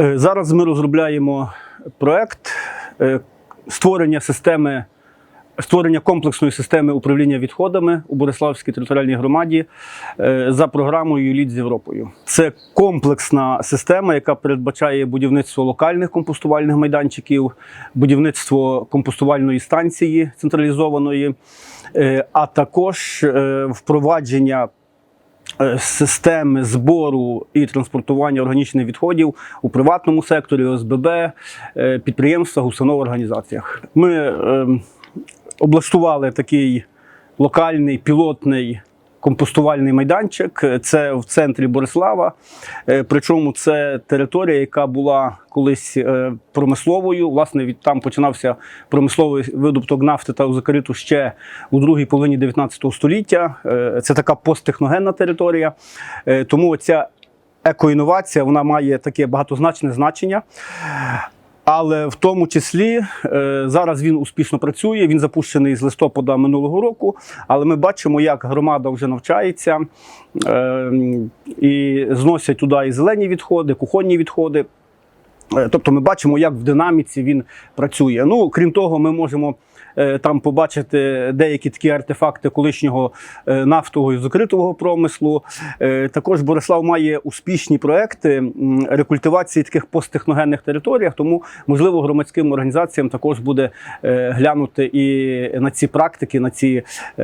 Е, Зараз ми розробляємо проект е, створення системи. Створення комплексної системи управління відходами у Бориславській територіальній громаді е, за програмою «Лід з Європою. Це комплексна система, яка передбачає будівництво локальних компостувальних майданчиків, будівництво компостувальної станції централізованої, а також впровадження системи збору і транспортування органічних відходів у приватному секторі, ОСББ, е, підприємствах, установ, організаціях. Ми е, облаштували такий локальний пілотний. Компостувальний майданчик це в центрі Борислава. Е, Причому це територія, яка була колись е, промисловою. Власне, від там починався промисловий видобуток нафти та узокариту ще у другій половині 19 століття. Е, Це така посттехногенна територія. Тому ця екоінновація вона має таке багатозначне значення. Але в тому числі е, зараз він успішно працює. Він запущений з листопада минулого року. Але ми бачимо, як громада вже навчається е, і зносять туди і зелені відходи, кухонні відходи. Е, Тобто ми бачимо, як в динаміці він працює. Ну, крім того, ми можемо там побачити деякі такі артефакти колишнього е, нафтового і закритого промислу. Е, Також Борислав має успішні проекти рекультивації таких посттехногенних територіях, тому можливо громадським організаціям також буде е, глянути і на ці практики, на ці. е,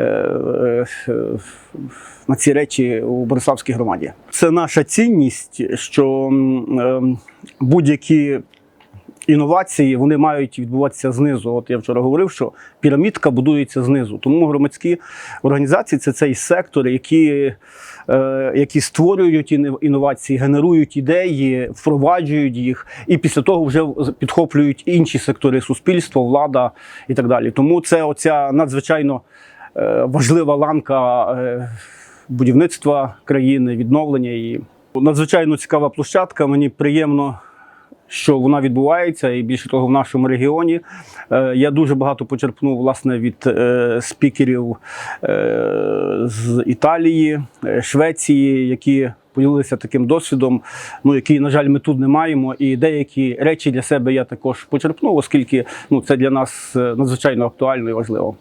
е, На ці речі у Бориславській громаді це наша цінність, що ем, будь-які інновації вони мають відбуватися знизу. От я вчора говорив, що пірамідка будується знизу. Тому громадські організації це цей сектор, які, е, які створюють інновації, генерують ідеї, впроваджують їх, і після того вже підхоплюють інші сектори суспільства, влада і так далі. Тому це оця надзвичайно е, важлива ланка. е, Будівництва країни, відновлення її. Надзвичайно цікава площадка. Мені приємно що вона відбувається, і більше того, в нашому регіоні. Е, Я дуже багато почерпнув власне від е, спікерів е, з Італії, Швеції, які поділилися таким досвідом, ну який, на жаль, ми тут не маємо. І деякі речі для себе я також почерпнув, оскільки ну це для нас надзвичайно актуально і важливо.